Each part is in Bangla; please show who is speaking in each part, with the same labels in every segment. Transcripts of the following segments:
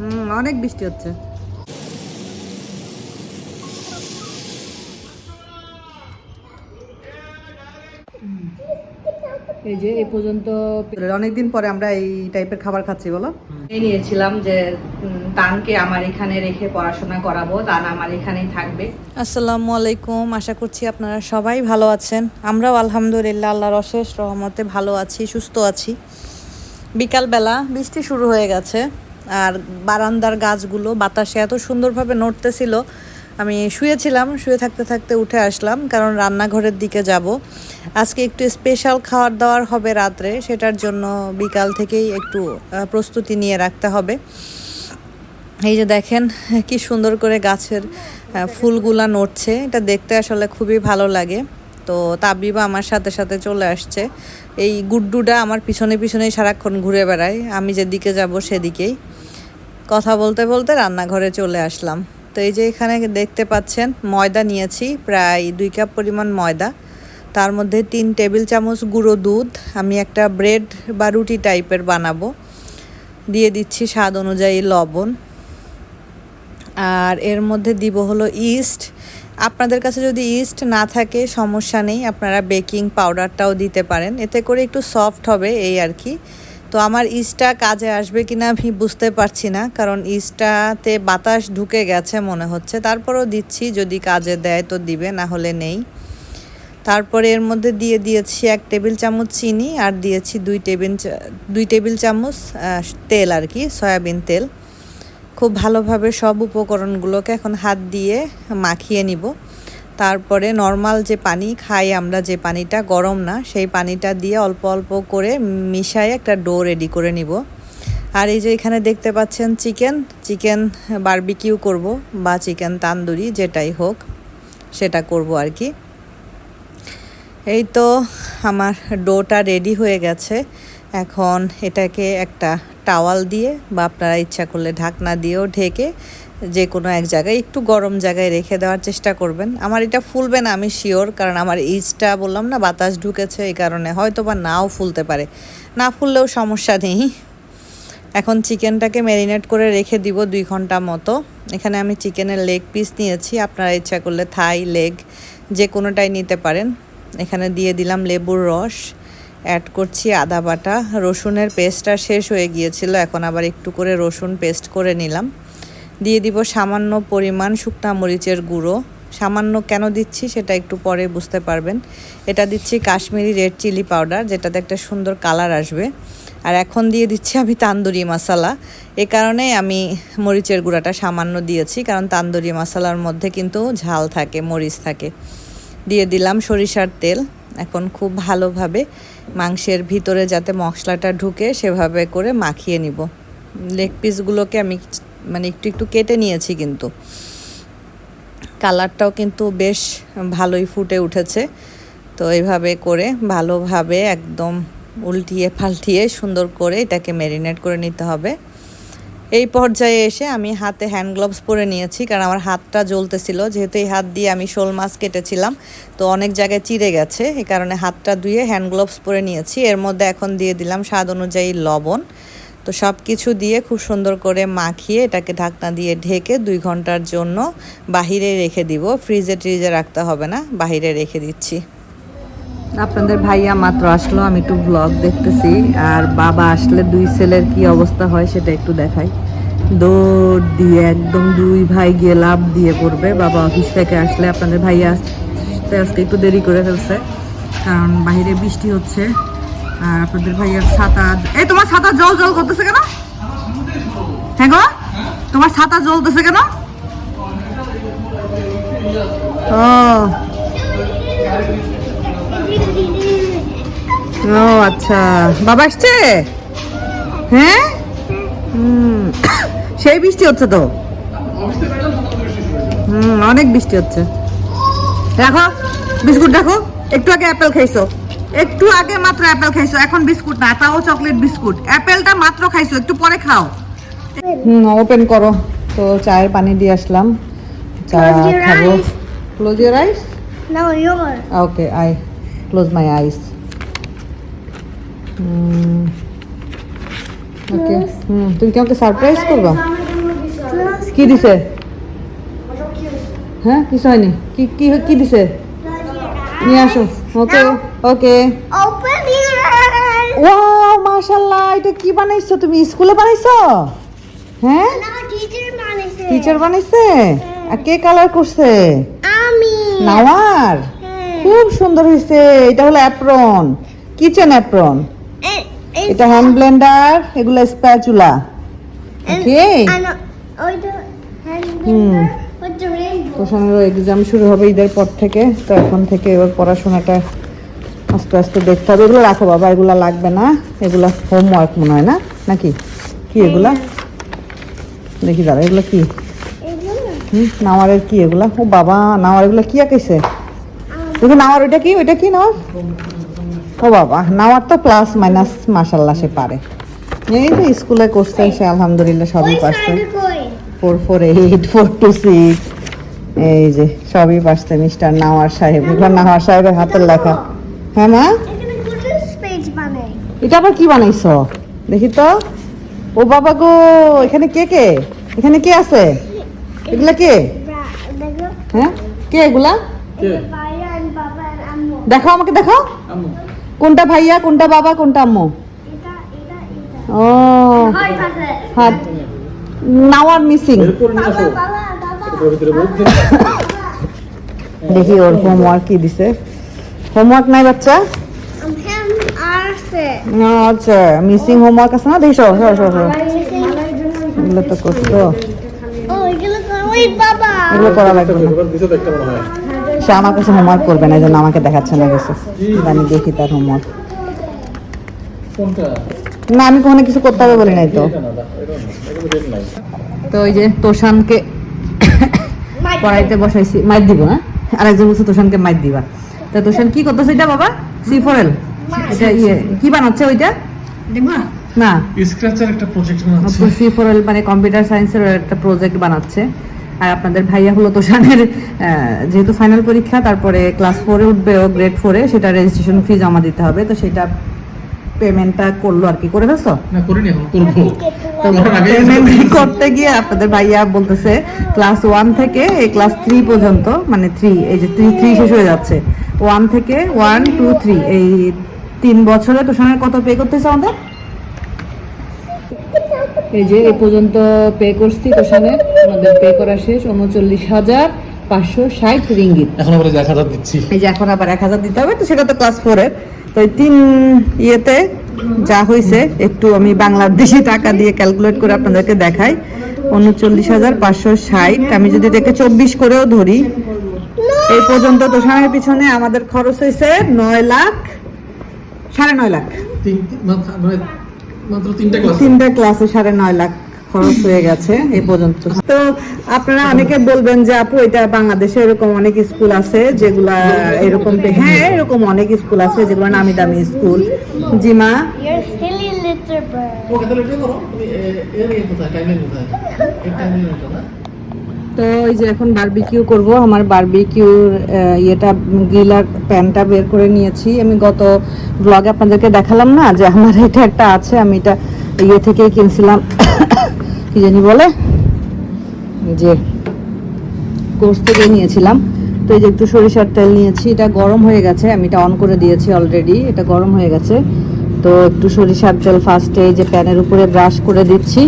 Speaker 1: হুম অনেক বৃষ্টি হচ্ছে। এই যে এই পর্যন্ত অনেকদিন পরে আমরা এই টাইপের খাবার খাচ্ছি বলো। এই নিয়েছিলাম যে তানকে আমার এখানে রেখে পড়াশোনা করাবো। তান আমার এখানেই থাকবে। আসসালামু আলাইকুম। আশা করছি আপনারা সবাই ভালো আছেন। আমরাও আলহামদুলিল্লাহ আল্লাহর অশেষ রহমতে ভালো আছি সুস্থ আছি। বিকালবেলা বৃষ্টি শুরু হয়ে গেছে। আর বারান্দার গাছগুলো, বাতাসে এত সুন্দরভাবে নড়তেছিল। আমি শুয়েছিলাম, শুয়ে থাকতে থাকতে উঠে আসলাম, কারণ রান্নাঘরের দিকে যাব। আজকে একটু স্পেশাল খাওয়ার দাওয়ার হবে রাত্রে, সেটার জন্য বিকাল থেকেই একটু প্রস্তুতি নিয়ে রাখতে হবে। এই যে দেখেন, কি সুন্দর করে গাছের ফুলগুলা নড়ছে, এটা দেখতে আসলে খুবই ভালো লাগে। তো তাবিবা আমার সাথে সাথে চলে আসছে। এই গুড্ডুটা আমার পিছনে পিছনে সারাক্ষণ ঘুরে বেড়ায়, আমি যেদিকে যাব সেদিকেই। কথা বলতে বলতে রান্নাঘরে চলে আসলাম। তো এই যে এখানে দেখতে পাচ্ছেন, ময়দা নিয়েছি, প্রায় দুই কাপ পরিমাণ ময়দা। তার মধ্যে তিন টেবিল চামচ গুঁড়ো দুধ, আমি একটা ব্রেড বা রুটি টাইপের বানাবো। দিয়ে দিচ্ছি স্বাদ অনুযায়ী লবণ। আর এর মধ্যে দিব হলো ইস্ট। আপনাদের কাছে যদি ইস্ট না থাকে, সমস্যা নেই, আপনারা বেকিং পাউডারটাও দিতে পারেন। এতে করে একটু সফট হবে এই আর কি। তো আমার ইস্টটা কাজে আসবে কিনা আমি বুঝতে পারছি না, কারণ ইস্টটাতে বাতাস ঢুকে গেছে মনে হচ্ছে। তারপরেও দিচ্ছি, যদি কাজে দেয় তো দিবে, না হলে নেই। তারপরে এর মধ্যে দিয়ে দিয়েছি এক টেবিল চামচ চিনি আর দিয়েছি দুই টেবিল দুই টেবিল চামচ তেল আর কি, সয়াবিন তেল। খুব ভালোভাবে সব উপকরণগুলোকে এখন হাত দিয়ে মাখিয়ে নিব। তারপরে নর্মাল যে পানি খাই আমরা যে পানিটা, গরম না, সেই পানিটা দিয়ে অল্প অল্প করে মিশায় একটা ডো রেডি করে নিব। আর এই যে এখানে দেখতে পাচ্ছেন চিকেন চিকেন বারবিকিউ করব বা চিকেন তান্দুরি যেটাই হোক, সেটা করব আর কি। এই তো আমার ডোটা রেডি হয়ে গেছে। এখন এটাকে একটা টাওয়াল দিয়ে বা আপনারা ইচ্ছা করলে ঢাকনা দিয়েও ঢেকে যে কোনো এক জায়গায় একটু গরম জায়গায় রেখে দেওয়ার চেষ্টা করবেন। আমার এটা ফুলবে না, আমি শিওর কারণ আমার ইজটা বললাম না, বাতাস ঢুকেছে এই কারণে। হয়তো বা নাও ফুলতে পারে। না ফুললেও সমস্যা নেই। এখন চিকেনটাকে ম্যারিনেট করে রেখে দিব দুই ঘণ্টা মতো। এখানে আমি চিকেনের লেগ পিস নিয়েছি। আপনারা ইচ্ছা করলে থাই লেগ যে কোনোটাই নিতে পারেন। এখানে দিয়ে দিলাম লেবুর রস। অ্যাড করছি আদা বাটা। রসুনের পেস্টটা শেষ হয়ে গিয়েছিল, এখন আবার একটু করে রসুন পেস্ট করে নিলাম। দিয়ে দিব সামান্য পরিমাণ শুকনা মরিচের গুঁড়ো। সামান্য কেন দিচ্ছি সেটা একটু পরে বুঝতে পারবেন। এটা দিচ্ছি কাশ্মীরি রেড চিলি পাউডার, যেটাতে একটা সুন্দর কালার আসবে। আর এখন দিয়ে দিচ্ছি আমি তান্দুরি মশলা। এ কারণে আমি মরিচের গুঁড়াটা সামান্য দিয়েছি, কারণ তান্দুরি মশলার মধ্যে কিন্তু ঝাল থাকে, মরিচ থাকে। দিয়ে দিলাম সরিষার তেল। এখন খুব ভালোভাবে মাংসের ভিতরে যাতে মশলাটা ঢুকে সেভাবে করে মাখিয়ে নিব। লেগ পিসগুলোকে আমি মানে একটু একটু কেটে নিয়েছি কিন্তু। কালারটাও কিন্তু বেশ ভালোই ফুটে উঠেছে। তো এইভাবে করে ভালোভাবে একদম উল্টিয়ে পাল্টিয়ে সুন্দর করে এটাকে ম্যারিনেট করে নিতে হবে। এই পর্যায়ে এসে আমি হাতে হ্যান্ড গ্লোভস পরে নিয়েছি, কারণ আমার হাতটা জ্বলতেছিল। যেহেতু এই হাত দিয়ে আমি শোল মাছ কেটেছিলাম, তো অনেক জায়গায় চিড়ে গেছে। এই কারণে হাতটা ধুয়ে হ্যান্ড গ্লোভস পরে নিয়েছি। এর মধ্যে এখন দিয়ে দিলাম স্বাদ অনুযায়ী লবণ। তো সব কিছু দিয়ে খুব সুন্দর করে মাখিয়ে এটাকে ঢাকনা দিয়ে ঢেকে দুই ঘণ্টার জন্য বাহিরে রেখে দিব। ফ্রিজে, ট্রিজে রাখতে হবে না, বাহিরে রেখে দিচ্ছি। আপনাদের ভাইয়া মাত্র আসলো, আমি একটু ব্লগ দেখতেছি। আর বাবা আসলে দুই ছেলের কি অবস্থা হয় সেটা একটু দেখাই। দৌড় দিয়ে একদম দুই ভাই গিয়ে লাভ দিয়ে পড়বে। বাবা অফিস থেকে আসলে আপনাদের ভাইয়া আসতে আসতে একটু দেরি করে ফেলছে। কারণ বাইরে বৃষ্টি হচ্ছে। আর আপনাদের ভাইয়ার ছাতা এই, তোমার ছাতা জল জল করতেছে কেন? হ্যাঁ গো? তোমার ছাতা জ্বলতেছে কেন? ও। আচ্ছা। বাবা আসছে? হ্যাঁ? সেই বৃষ্টি হচ্ছে তো? হুম, অনেক বৃষ্টি হচ্ছে। রাখো, বিস্কুট রাখো। একটু আগে অ্যাপেল খাইছো। একটু আগে মাত্র অ্যাপেল খাইছো এখন বিস্কুট না তাও চকলেট বিস্কুট। অ্যাপেলটা মাত্র খাইছো একটু পরে খাও। হুম ওপেন করো। তো চায়ের পানি দিয়ে আসলাম। চা খাব। Close your eyes
Speaker 2: No, yours.
Speaker 1: Okay I close my eyes okay hmm তুমি কি আমাকে সারপ্রাইজ করবা? কি দিছে? হ্যাঁ কিছু হয়নি। কি কি কি দিছে? নিয়ে আসো। ওকে ওকে
Speaker 2: your eyes.
Speaker 1: এটা কি বানাইছো তুমি? স্কুলে বানাইছো? হ্যাঁ। টিচার বানাইছে। আর কে কালার করছে?
Speaker 2: আমি।
Speaker 1: নাওয়ার?
Speaker 2: হ্যাঁ।
Speaker 1: খুব সুন্দর হয়েছে এটা হলো অ্যাপ্রন কিচেন অ্যাপ্রন এটা হ্যান্ড ব্লেন্ডার এগুলো স্প্যাচুলা ওকে. তোষানেরও এক্সাম শুরু হবে ঈদের পর থেকে তো এখন থেকে এবার পড়াশোনাটা আস্তে আস্তে দেখতে হবে। এগুলো রাখো বাবা এগুলো লাগবে না। এগুলো হোমওয়ার্ক মনে হয় না? নাকি? কি এগুলা? দেখি দাঁড়া এগুলো কি? হুম নাওয়ারের কি এগুলা? ও বাবা নাওয়ার এগুলো কি আঁকাইছে দেখি নাওয়ার ওইটা কি? ওইটা কি নাওয়ার? ও বাবা নাওয়ার তো প্লাস মাইনাস মাসাল্লাহ সে পারে। এই যে স্কুলে করছে সে আলহামদুলিল্লাহ সবই পারছে? Four four eight four two six এই যে সবই পারছে মিস্টার নাওয়ার সাহেব। এবার নাওয়ার সাহেবের হাতের লেখা। হ্যাঁ মা। এটা আবার কি বানাইছো? দেখি তো। ও বাবা গো এখানে কে কে? এখানে কে আছে? এগুলা কে? হ্যাঁ? কে এগুলা?
Speaker 2: এই যে ভাইয়া and বাবা and আম্মু।
Speaker 1: দেখো আমাকে দেখো কোনটা ভাইয়া কোনটা বাবা কোনটা আম্মু?
Speaker 2: এটা, এটা, এটা।
Speaker 1: ও।
Speaker 2: হয় পাশে।
Speaker 1: হ্যাঁ নাওয়ার মিসিং। দেখি ওর হোমওয়ার্ক কি দিছে। হোমওয়ার্ক নাই বাচ্চা। আচ্ছা মিসিং হোমওয়ার্ক আছে। না? দেখি সরো সরো সরো এগুলো তো করছ।
Speaker 2: এগুলো
Speaker 1: করা লাগবে না। সে আমার কাছে হোমওয়ার্ক করবে না এই জন্য আমাকে দেখাচ্ছে না কিছু। আমি দেখি তার হোমওয়ার্ক না আমি কখনো কিছু করতে হবে বলি নাই তো। তো ওই যে তোষানকে পড়াইতে বসাইছি। মাইর দিব না আরেকজন বলছে তোষানকে মাইর দিবা। তা তোষান কি করতেছে এটা বাবা? সি ফোর এল এটা ইয়ে কি বানাচ্ছে ওইটা? না।
Speaker 3: স্ক্র্যাচের একটা প্রজেক্ট বানাচ্ছি।
Speaker 1: সি ফোর এল মানে কম্পিউটার সায়েন্সের একটা প্রজেক্ট বানাচ্ছে। আর আপনাদের ভাইয়া হলো তোষানের যেহেতু ফাইনাল পরীক্ষা তারপরে ক্লাস ফোরে উঠবে ও গ্রেড ফোরে সেটা রেজিস্ট্রেশন ফি জমা দিতে হবে। তো সেটা পেমেন্টটা করল আর কি করে ফেলছো?
Speaker 3: না করিনি এখন করব। বলতেছে।
Speaker 1: করতে গিয়ে আপনাদের ভাইয়া বলতেছে ক্লাস ওয়ান থেকে এই ক্লাস থ্রি পর্যন্ত মানে থ্রি এই যে থ্রি থ্রি শেষ হয়ে যাচ্ছে। ওয়ান থেকে ওয়ান টু থ্রি এই তিন বছরে তোষানের কত পে করতেছে আমাদের? এই যে এই পর্যন্ত পে করছি তোষানের আমাদের পে করা শেষ উনচল্লিশ হাজার পাঁচশো ষাট রিঙ্গিত।
Speaker 3: এখন আবার এক হাজার দিচ্ছি।
Speaker 1: এই যে এখন আবার এক হাজার দিতে হবে তো সেটা তো ক্লাস ফোরের তো এই তিন ইয়েতে যা হয়েছে একটু আমি বাংলাদেশি টাকা দিয়ে ক্যালকুলেট করে আপনাদেরকে দেখাই। উনচল্লিশ হাজার পাঁচশো ষাট আমি যদি এটাকে চব্বিশ করেও ধরি এই পর্যন্ত তোষানের পিছনে আমাদের খরচ হয়েছে নয় লাখ সাড়ে নয় লাখ।
Speaker 3: মানে তিনটা ক্লাসে
Speaker 1: সাড়ে নয় লাখ। খরচ হয়ে গেছে এই পর্যন্ত। তো আপনারা অনেকে বলবেন যে আপু এটা বাংলাদেশে এরকম অনেক স্কুল আছে যেগুলা এরকম হ্যাঁ এরকম অনেক স্কুল আছে যেগুলো নামি দামি স্কুল জিমা
Speaker 3: এ- ইয়ে
Speaker 1: তো এই যে এখন বারবিকিউ করব আমার বারবিকিউর ইয়েটা গ্রিলার প্যানটা বের করে নিয়েছি। আমি গত ব্লগে আপনাদেরকে দেখালাম না যে আমার এটা একটা আছে আমি এটা ইয়ে থেকেই কিনছিলাম। কি জানি বলে? যে কোর্স থেকে নিয়েছিলাম। তো এই যে একটু সরিষার তেল নিয়েছি। এটা গরম হয়ে গেছে। আমি এটা অন করে দিয়েছি অলরেডি এটা গরম হয়ে গেছে। তো একটু সরিষার তেল ফার্স্টে এই যে প্যানের উপরে ব্রাশ করে দিচ্ছি।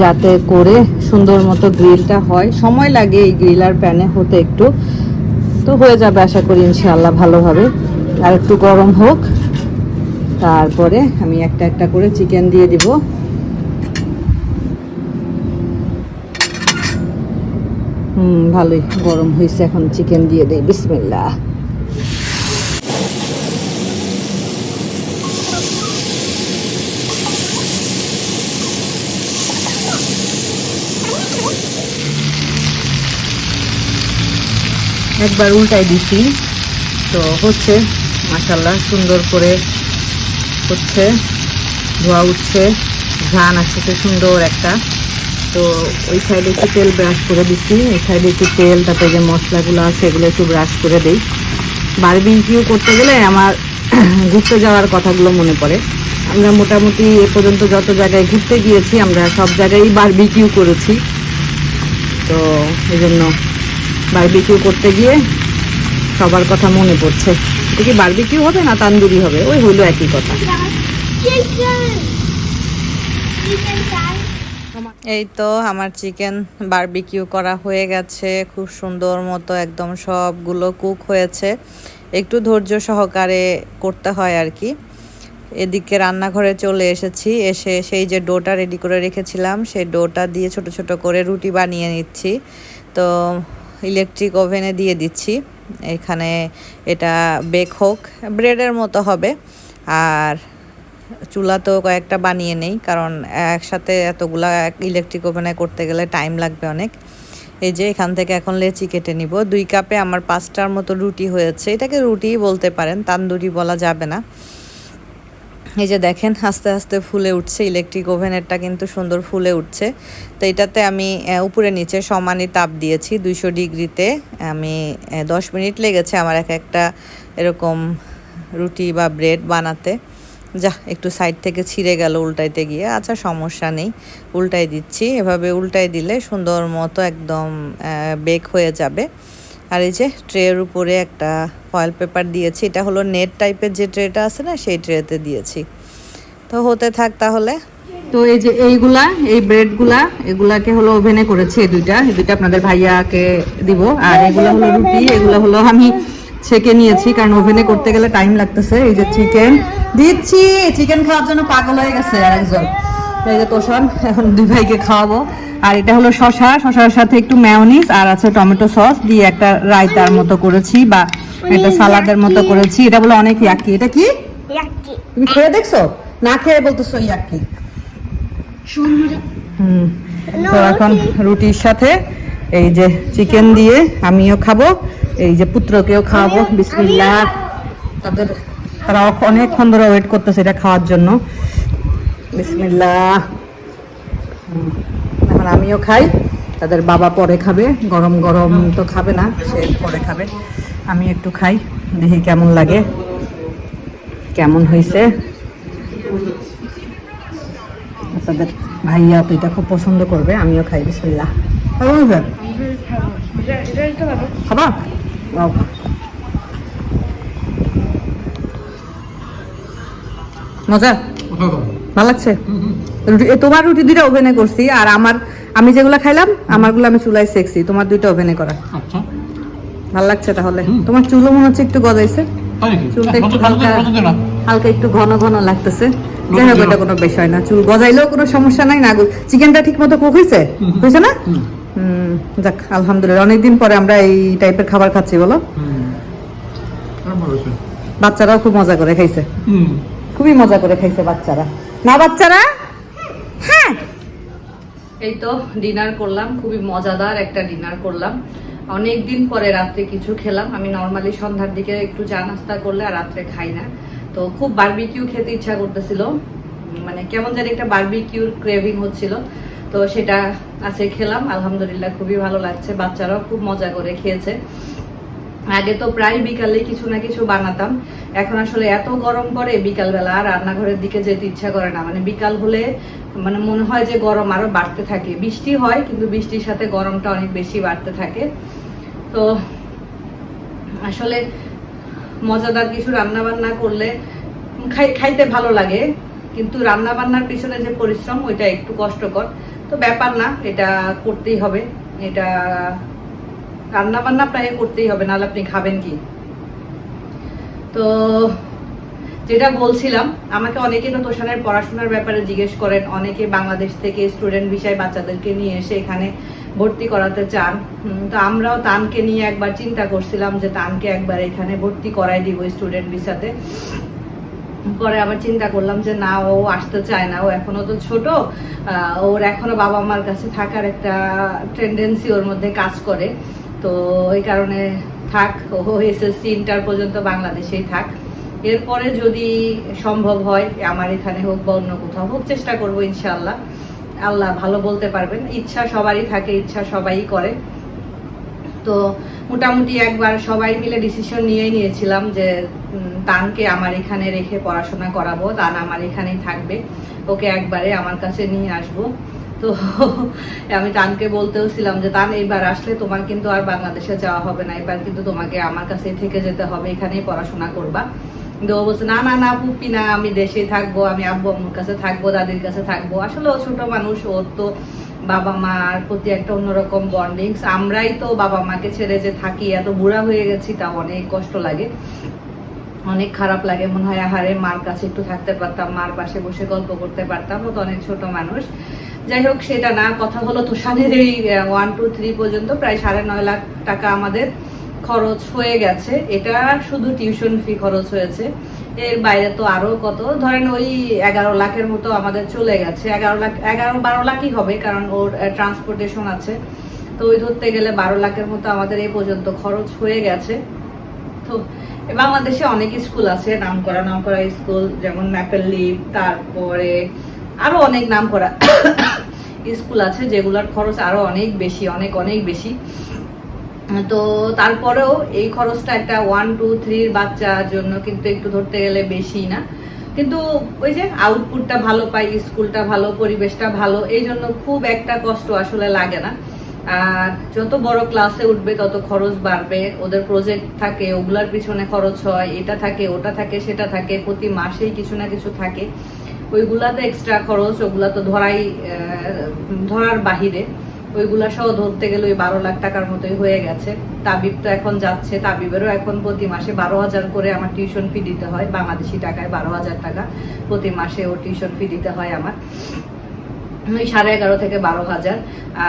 Speaker 1: যাতে করে সুন্দর মতো গ্রিলটা হয়। সময় লাগে এই গ্রিল আর প্যানে হতে একটু। তো হয়ে যাবে আশা করি ইনশাআল্লাহ ভালোভাবে। আর একটু গরম হোক। তারপরে আমি একটা একটা করে চিকেন দিয়ে দিব। হুম, ভালোই। গরম হয়েছে, এখন চিকেন দিয়ে দেই। বিসমিল্লা একবার উল্টাই দিছি। তো হচ্ছে মাসাল্লাহ সুন্দর করে হচ্ছে, ধোয়া উঠছে। ঘ্রাণ আসছে সুন্দর একটা তো ওই সাইডে একটু তেল ব্রাশ করে দিচ্ছি। এই সাইডে একটু তেল, তারপরে যে মশলাগুলো আছে, এগুলো একটু ব্রাশ করে দিই। বারবিকিউ করতে গেলে আমার ঘুরতে যাওয়ার কথাগুলো মনে পড়ে। আমরা মোটামুটি এ পর্যন্ত যত জায়গায় ঘুরতে গিয়েছি, আমরা সব জায়গায় বারবিকিউ করেছি। তো এই জন্য বারবিকিউ করতে গিয়ে সবার কথা মনে পড়ছে। এটা কি বারবিকিউ হবে না তান্দুরি হবে? ওই হইল একই কথা.
Speaker 4: এই তো আমার চিকেন বারবিকিউ করা হয়ে গেছে। খুব সুন্দর মতো একদম সবগুলো কুক হয়েছে। একটু ধৈর্য সহকারে করতে হয় আর কি। এদিকে রান্নাঘরে চলে এসেছি। এসে সেই যে ডোটা রেডি করে রেখেছিলাম, সেই ডোটা দিয়ে ছোট ছোট করে রুটি বানিয়ে নিচ্ছি। তো ইলেকট্রিক ওভেনে দিয়ে দিচ্ছি। এখানে এটা বেক হোক, ব্রেডের মতো হবে। আর চুলাতেও কয়েকটা বানিয়ে নেই, কারণ একসাথে এতগুলা ইলেকট্রিক ওভেনে করতে গেলে টাইম লাগবে অনেক। এই যে এখান থেকে এখন লেচি কেটে নিব। দুই কাপে আমার পাঁচটার মতো রুটি হয়েছে। এটাকে রুটিই বলতে পারেন, তান্দুরি বলা যাবে না। এই যে দেখেন, আস্তে আস্তে ফুলে উঠছে ইলেকট্রিক ওভেনেরটা কিন্তু সুন্দর ফুলে উঠছে। তো এটাতে আমি উপরে নিচে সমানই তাপ দিয়েছি, দুইশো ডিগ্রিতে। আমি দশ মিনিট লেগেছে আমার এক একটা এরকম রুটি বা ব্রেড বানাতে। যা, একটু সাইড থেকে ছিঁড়ে গেল উল্টাইতে গিয়ে। আচ্ছা সমস্যা নেই, উল্টাই দিচ্ছি। এভাবে উল্টাই দিলে সুন্দর মতো একদম বেক হয়ে যাবে। আর এই যে ট্রের উপরে একটা ফয়েল পেপার দিয়েছি, এটা হলো নেট টাইপের যে ট্রেটা আছে না, সেই ট্রেতে দিয়েছি। তো হতে থাক তাহলে।
Speaker 1: তো এই যে এইগুলা, এই ব্রেডগুলা এগুলাকে হলো ওভেনে করেছি এই দুইটা। এই দুইটা আপনাদের ভাইয়াকে দিব। আর এগুলো হলো রুটি, এগুলো হলো আমি ছেঁকে নিয়েছি কারণ ওভেনে করতে গেলে টাইম লাগতেছে। এই যে চিকেন দিচ্ছি চিকেন খাওয়ার জন্য পাগল হয়ে গেছে আরেকজন। তো এই যে তোষণ এখন দুই ভাইকে খাওয়াবো। আর এটা হলো শশা শশার সাথে একটু ম্যায়োনিজ আর আছে টমেটো সস দিয়ে একটা রায়তার মতো করেছি বা একটা সালাদের মতো করেছি। এটা বলে অনেক ইয়াকি এটা কি. তুমি খেয়ে দেখছ? না খেয়ে বলতেছো ইয়াকি হুম। তো এখন রুটির সাথে এই যে চিকেন দিয়ে আমিও খাব। এই যে পুত্রকেও খাওয়াবো বিসমিল্লাহ। তাদের তারা অনেকক্ষণ ধরে ওয়েট করতেছে এটা খাওয়ার জন্য। বিসমিল্লাহ। হুম, এখন আমিও খাই তাদের বাবা পরে খাবে গরম গরম তো খাবে না সে পরে খাবে। আমি একটু খাই দেখি কেমন লাগে কেমন হয়েছে। তাদের ভাইয়া তো এটা খুব পছন্দ করবে আমিও খাই বিসমিল্লাহ। খাবা মজা? ভালো লাগছে? তোমার রুটি দুইটা ওভেনে করছি আর আমার আমি যেগুলা খাইলাম আমারগুলো আমি চুলায় সেকছি। তোমার দুইটা ওভেনে করা।
Speaker 3: আচ্ছা।
Speaker 1: ভালো লাগছে তাহলে? তোমার চুলও মনে হচ্ছে একটু গজাইছে। চুলটা একটু হালকা? হালকা একটু ঘন ঘন লাগতেছে। যাই হোক এটা কোনো বিষয় না। চুল গজাইলেও কোনো সমস্যা নাই না চিকেনটা ঠিক মতো কুক হয়েছে হয়েছে না? যাক আলহামদুলিল্লাহ। অনেকদিন পরে আমরা এই টাইপের খাবার খাচ্ছি বলো। বাচ্চারাও খুব মজা করে খাইছে।
Speaker 3: হুম।
Speaker 1: খুবই মজা করে খাইছে বাচ্চারা। না বাচ্চারা? হ্যাঁ। এই তো ডিনার করলাম খুবই মজাদার একটা ডিনার করলাম। অনেক দিন পরে রাত্রে কিছু খেলাম। আমি নর্মালি সন্ধ্যার দিকে একটু চা নাস্তা করলে আর রাত্রে খাই না। তো খুব বারবিকিউ খেতে ইচ্ছা করতেছিল। মানে কেমন জানি একটা বার্বিকিউর ক্রেভিং হচ্ছিল। তো সেটা আছে, খেলাম, আলহামদুলিল্লাহ খুবই ভালো লাগছে। বাচ্চারাও খুব মজা করে খেয়েছে। আগে তো প্রায় বিকালে কিছু না কিছু বানাতাম। এখন আসলে এত গরম পড়ে বিকালবেলা, আর রান্নাঘরের দিকে যেতে ইচ্ছা করে না। মানে বিকাল হলে মানে মনে হয় যে গরম আরও বাড়তে থাকে। বৃষ্টি হয়, কিন্তু বৃষ্টির সাথে গরমটা অনেক বেশি বাড়তে থাকে। তো আসলে মজাদার কিছু রান্না বান্না করলে খাই, খাইতে ভালো লাগে। কিন্তু রান্না বান্নার পিছনে যে পরিশ্রম, ওইটা একটু কষ্টকর। তো ব্যাপার না, এটা করতেই হবে। এটা রান্না বান্না প্রায় করতেই হবে, নাহলে আপনি খাবেন কি? তো যেটা বলছিলাম, আমাকে অনেকে তো তোষানের পড়াশোনার ব্যাপারে জিজ্ঞেস করেন, অনেকে বাংলাদেশ থেকে স্টুডেন্ট বিষয় বাচ্চাদেরকে নিয়ে এসে এখানে ভর্তি করাতে চান। তো আমরাও তানকে নিয়ে একবার চিন্তা করছিলাম যে তানকে একবার এখানে ভর্তি করাই দিব স্টুডেন্ট ভিসাতে। পরে আবার চিন্তা করলাম যে না, ও আসতে চায় না, ও এখনও তো ছোট ওর এখনও বাবা মার কাছে থাকার একটা টেন্ডেন্সি ওর মধ্যে কাজ করে। তো এই কারণে থাক, ও এসএসসি ইন্টার পর্যন্ত বাংলাদেশেই থাক। এরপরে যদি সম্ভব হয়, আমার এখানে হোক বা অন্য কোথাও হোক, চেষ্টা করব ইনশাল্লাহ আল্লাহ ভালো বলতে পারবেন। ইচ্ছা সবারই থাকে, ইচ্ছা সবাই করে। তো মোটামুটি একবার সবাই মিলে ডিসিশন নিয়েই নিয়েছিলাম যে তানকে আমার এখানে রেখে পড়াশোনা করাবো। তান আমার এখানেই থাকবে। ওকে একবারে আমার কাছে নিয়ে আসব। তো আমি তানকে বলতেও ছিলাম যে তান এইবার আসলে তোমার কিন্তু আর বাংলাদেশে যাওয়া হবে না। এবার কিন্তু তোমাকে আমার কাছে থেকে যেতে হবে। এখানেই পড়াশোনা করবা। কিন্তু ও বলছে, না না না পুপি না, আমি দেশেই থাকব। আমি আব্বু, আম্মুর কাছে থাকব, দাদির কাছে থাকব। আসলে ও ছোট মানুষ, ওর তো বাবা মার প্রতি একটা অন্যরকম বন্ডিংস। আমরাই তো বাবা মাকে ছেড়ে যে থাকি, এত বুড়া হয়ে গেছি তা অনেক কষ্ট লাগে। অনেক খারাপ লাগে মনে হয়, আহারে, মার কাছে একটু থাকতে পারতাম, মার পাশে বসে গল্প করতে পারতাম, ও তো অনেক ছোট মানুষ। যাই হোক, সেটা না, কথা হলো তুষানের এই ওয়ান টু থ্রি পর্যন্ত, প্রায় সাড়ে নয় লাখ টাকা আমাদের খরচ হয়ে গেছে। এটা শুধু টিউশন ফি খরচ হয়েছে। এর বাইরে তো আরও কত, ধরেন ওই এগারো লাখের মতো আমাদের চলে গেছে। এগারো লাখ, এগারো, বারো লাখই হবে, কারণ ওর ট্রান্সপোর্টেশন আছে। তো ওই ধরতে গেলে বারো লাখের মতো আমাদের এই পর্যন্ত খরচ হয়ে গেছে। তো বাংলাদেশে অনেক স্কুল আছে নাম করা নাম করা স্কুল, যেমন ম্যাপেল লিভ তারপরে আরও অনেক নাম করা স্কুল আছে, যেগুলোর খরচ আরও অনেক বেশি, অনেক অনেক বেশি। তো তারপরেও এই খরচটা একটা ওয়ান টু থ্রির বাচ্চার জন্য কিন্তু একটু ধরতে গেলে বেশি না। কিন্তু ওই যে আউটপুটটা ভালো পাই, স্কুলটা ভালো, পরিবেশটা ভালো, এই জন্য খুব একটা কষ্ট আসলে লাগে না। যত বড় ক্লাসে উঠবে, তত খরচ বাড়বে। ওদের প্রজেক্ট থাকে, ওগুলার পিছনে খরচ হয়। এটা থাকে, ওটা থাকে, সেটা থাকে। প্রতি মাসেই কিছু না কিছু থাকে। ওইগুলাতে এক্সট্রা খরচ, ওগুলা তো ধরাই ধরার বাহিরে। ওইগুলা সহ ধরতে গেলে ওই বারো লাখ টাকার মতোই হয়ে গেছে। তাবিব তো এখন যাচ্ছে। তাবিবেরও এখন প্রতি মাসে বারো হাজার করে আমার টিউশন ফি দিতে হয়। বাংলাদেশি টাকায় বারো হাজার টাকা প্রতি মাসে ও টিউশন ফি দিতে হয় আমার। ওই সাড়ে এগারো থেকে বারো হাজার।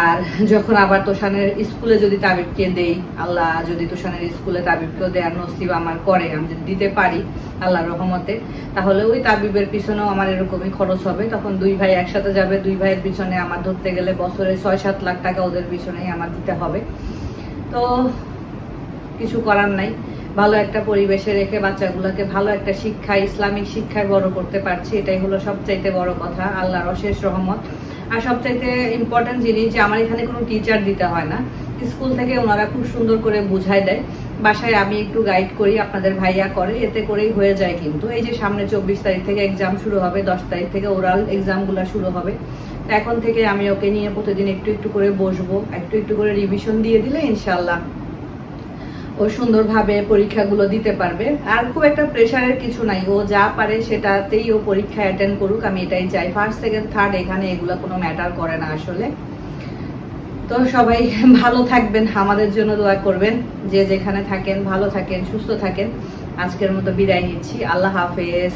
Speaker 1: আর যখন আবার তোষানের স্কুলে যদি তাবিবকে দেই, আল্লাহ যদি তোষানের স্কুলে তাবিবকেও দেয়ার নসিব আমার করে, আমি যদি দিতে পারি আল্লাহর রহমতে, তাহলে ওই তাবিবের পিছনেও আমার এরকমই খরচ হবে। তখন দুই ভাই একসাথে যাবে, দুই ভাইয়ের পিছনে আমার ধরতে গেলে বছরে ছয় সাত লাখ টাকা ওদের পিছনেই আমার দিতে হবে। তো কিছু করার নাই। ভালো একটা পরিবেশে রেখে বাচ্চাগুলোকে ভালো একটা শিক্ষা, ইসলামিক শিক্ষায় বড় করতে পারছি, এটাই হলো সবচাইতে বড় কথা। আল্লাহর অশেষ রহমত। আর সবচাইতে ইম্পর্টেন্ট জিনিস যে আমার এখানে কোনো টিচার দিতে হয় না স্কুল থেকে ওনারা খুব সুন্দর করে বুঝাই দেয়। বাসায় আমি একটু গাইড করি, আপনাদের ভাইয়া করে, এতে করেই হয়ে যায় কিন্তু। এই যে সামনে চব্বিশ তারিখ থেকে এক্সাম শুরু হবে, দশ তারিখ থেকে ওরাল এক্সামগুলো শুরু হবে। এখন থেকে আমি ওকে নিয়ে প্রতিদিন একটু একটু করে বসবো, একটু একটু করে রিভিশন দিয়ে দিলে ইনশাল্লাহ ও সুন্দরভাবে পরীক্ষাগুলো দিতে পারবে। আর খুব একটা প্রেশারের কিছু নাই। ও যা পারে সেটাতেই ও পরীক্ষা অ্যাটেন্ড করুক, আমি এটাই চাই। ফার্স্ট সেকেন্ড থার্ড এখানে এগুলো কোনো ম্যাটার করে না আসলে। তো সবাই ভালো থাকবেন, আমাদের জন্য দোয়া করবেন। যে যেখানে থাকেন, ভালো থাকেন, সুস্থ থাকেন। আজকের মতো বিদায় নিচ্ছি। আল্লাহ হাফেজ।